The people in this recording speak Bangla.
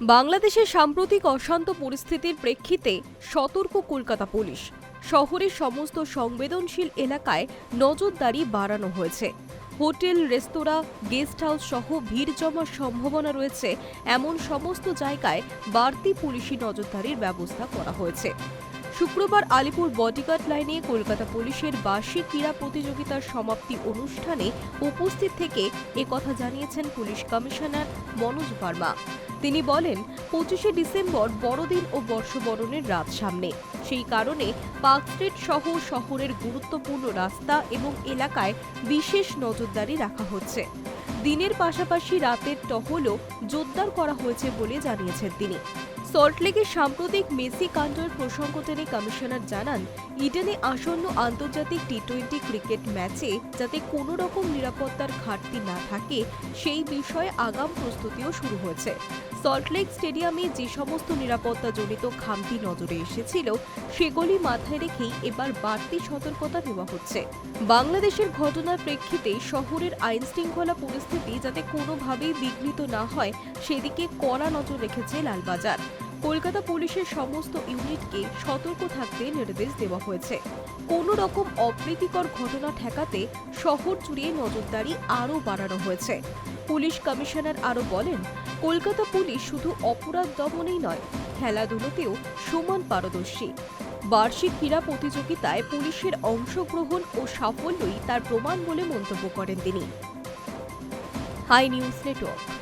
বাংলাদেশের সাম্প্রতিক অশান্ত পরিস্থিতির প্রেক্ষিতে সতর্ক কলকাতা পুলিশ। শহরের সমস্ত সংবেদনশীল এলাকায় নজরদারি বাড়ানো হয়েছে। হোটেল, রেস্তোরাঁ, গেস্ট হাউস সহ ভিড় জমার সম্ভাবনা রয়েছে। এমন সমস্ত জায়গায় বাড়তি পুলিশি নজরদারির ব্যবস্থা করা হয়েছে। শুক্রবার আলিপুর বডিগার্ড লাইনে কলকাতা পুলিশের বার্ষিক ক্রীড়া প্রতিযোগিতার সমাপ্তি অনুষ্ঠানে উপস্থিত থেকে একথা জানিয়েছেন পুলিশ কমিশনার মনোজ ভার্মা। তিনি বলেন, পঁচিশে ডিসেম্বর বড়দিন ও বর্ষবরণের রাত সামনে। সেই কারণে পার্ক স্ট্রিট সহ শহরের গুরুত্বপূর্ণ রাস্তা এবং এলাকায় বিশেষ নজরদারি রাখা হচ্ছে। দিনের পাশাপাশি রাতের টহলও জোরদার করা হয়েছে বলে জানিয়েছেন তিনি। সল্টলেকের সাম্প্রতিক মেসি কাণ্ডের প্রসঙ্গ টেনে কমিশনার জানান, ইডেনে আসন্ন আন্তর্জাতিক টি টোয়েন্টি ক্রিকেট ম্যাচে যাতে কোনো রকম নিরাপত্তার ঘাটতি না থাকে, সেই বিষয়ে আগাম প্রস্তুতিও শুরু হয়েছে। সল্টলেক স্টেডিয়ামে যে সমস্ত নিরাপত্তাজনিত খামতি নজরে এসেছিল, সেগুলি মাথায় রেখেই এবার বাড়তি সতর্কতা নেওয়া হচ্ছে। বাংলাদেশের ঘটনার প্রেক্ষিতে শহরের আইন শৃঙ্খলা পরিস্থিতি যাতে কোনোভাবেই বিঘ্নিত না হয়, সেদিকে কড়া নজর রেখেছে লালবাজার। কলকাতা পুলিশের সমস্ত ইউনিটকে সতর্ক থাকতে নির্দেশ দেওয়া হয়েছে। কোনো রকম অপ্রীতিকর ঘটনা ঠেকাতে শহর জুড়ে নজরদারি আরও বাড়ানো হয়েছে। পুলিশ কমিশনার আরও বলেন, কলকাতা পুলিশ শুধু অপরাধ দমনেই নয়, খেলাধুলোতেও সমান পারদর্শী। বার্ষিক ক্রীড়া প্রতিযোগিতায় পুলিশের অংশগ্রহণ ও সাফল্যই তার প্রমাণ বলে মন্তব্য করেন তিনি। Hi News Network.